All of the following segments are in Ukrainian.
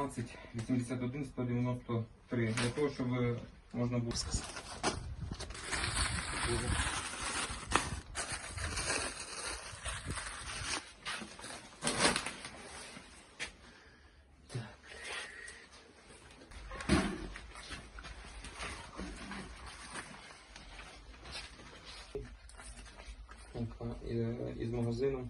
12 81 193 для того, щоб можна було Сумка е, із магазину.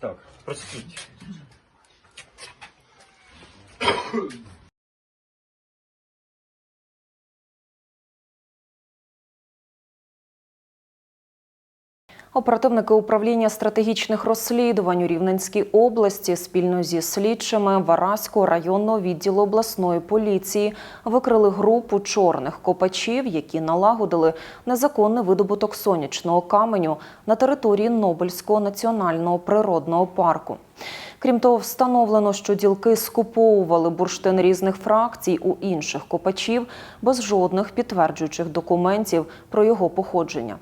Так, просвіть. Оперативники управління стратегічних розслідувань у Рівненській області спільно зі слідчими Вараського районного відділу обласної поліції викрили групу чорних копачів, які налагодили незаконний видобуток сонячного каменю на території Нобельського національного природного парку. Крім того, встановлено, що ділки скуповували бурштин різних фракцій у інших копачів без жодних підтверджуючих документів про його походження.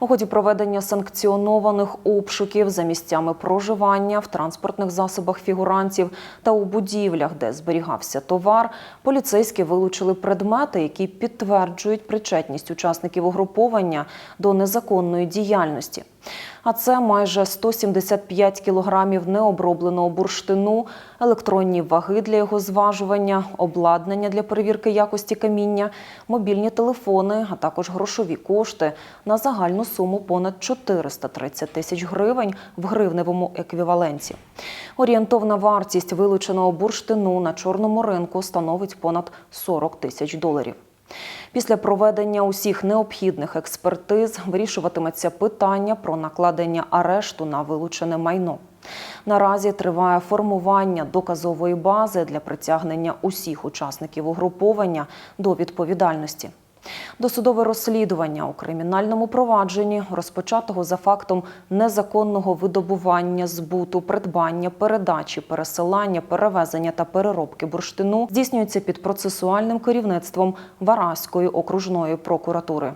У ході проведення санкціонованих обшуків за місцями проживання в транспортних засобах фігурантів та у будівлях, де зберігався товар, поліцейські вилучили предмети, які підтверджують причетність учасників угруповання до незаконної діяльності. А це майже 175 кілограмів необробленого бурштину, електронні ваги для його зважування, обладнання для перевірки якості каміння, мобільні телефони, а також грошові кошти на загальну суму понад 430 тисяч гривень в гривневому еквіваленті. Орієнтовна вартість вилученого бурштину на чорному ринку становить понад 40 тисяч доларів. Після проведення усіх необхідних експертиз вирішуватиметься питання про накладення арешту на вилучене майно. Наразі триває формування доказової бази для притягнення усіх учасників угруповання до відповідальності. Досудове розслідування у кримінальному провадженні, розпочатого за фактом незаконного видобування, збуту, придбання, передачі, пересилання, перевезення та переробки бурштину, здійснюється під процесуальним керівництвом Вараської окружної прокуратури.